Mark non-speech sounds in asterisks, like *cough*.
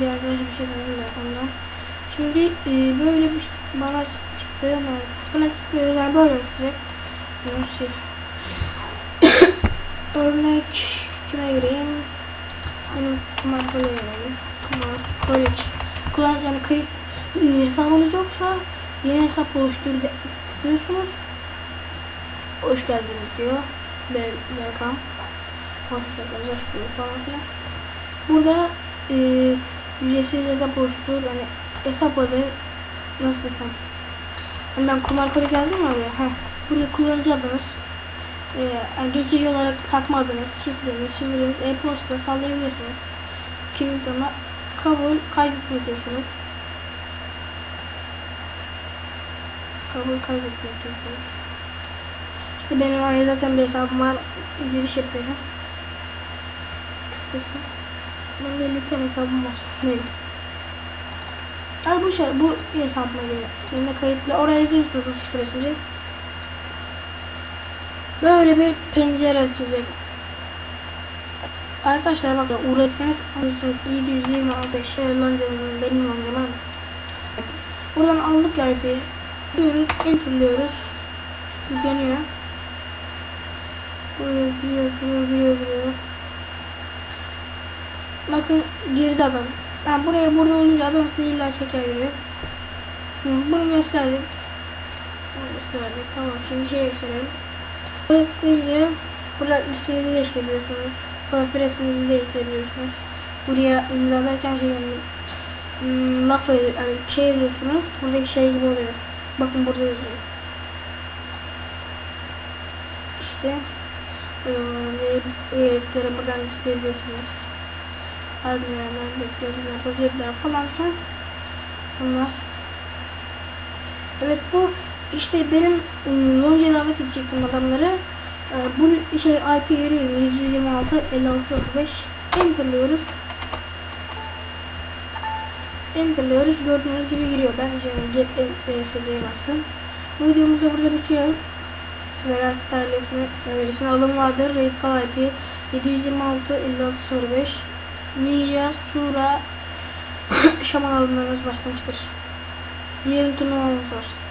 bir arkadaş bir şey dedi ondan. Şimdi e, böyle bir şey bana çıktı. Yani bana tıklıyoruz yani böyle olacak. Nasıl? *coughs* Örnek kime gireyim? Benim kumar kolye gireyim. Kumar kolye. Kullan yani kayıt e, hesabınız yoksa yeni hesap oluştur tıklıyorsunuz. Hoş geldiniz diyor. Ben welcome. Hoş geldiniz, hoş bulduk falan filan. Burada e, ücretsiz hesap oluştur. Hani hesap adı nasıl desem. Hani ben kumar kolik yazdım ya buraya. Heh. Buraya kullanıcı adınız. E, geçici olarak takma adınız, şifreniz, şifreniz, e-posta sallayabilirsiniz. Kimlik ama kabul kaydetme diyorsunuz. Kabul kaydetme diyorsunuz. İşte benim oraya zaten bir hesabım var. Giriş yapıyorum. Tıklasın. Ben de 50 tane hesabım var. Benim. Hadi bu şey, bu hesabıma giriyor. Yine kayıtlı. Oraya yazıyorsunuz şifresini. Böyle bir pencere açacak. Arkadaşlar bak uğraşsanız 725 loncamızın benim loncama. Buradan aldık ya ipi. Diyoruz, enterliyoruz. Yükleniyor. Buraya giriyor, giriyor, giriyor, giriyor. Bakın girdi adam. Ben buraya burada olunca adam sizi illa çeker gibi. Bunu gösterdik. Bunu gösterdik. Tamam şimdi şey gösterelim. Buraya tıklayınca burada isminizi değiştirebiliyorsunuz. Profil resminizi değiştirebiliyorsunuz. Buraya imzalarken şey yani, hmm, laf yani şey yazıyorsunuz. Buradaki şey gibi oluyor. Bakın burada yazıyor. İşte ve üyeliklere buradan isteyebiliyorsunuz. Admiral, bekliyorlar, özellikler falan filan. Bunlar. Evet bu işte benim ıı, Lonca davet edecektim adamları. Ee, bu şey IP veriyorum 726 56 5 enterliyoruz. Enterliyoruz. Gördüğünüz gibi giriyor. Bence get SC'ye bassın. Bu videomuz da burada bitiyor. Veraset ailesinin verisine alım vardır. Call IP 726 56 05 Ninja Sura *coughs* Şaman alımlarımız başlamıştır. Yarın turnuvamız var.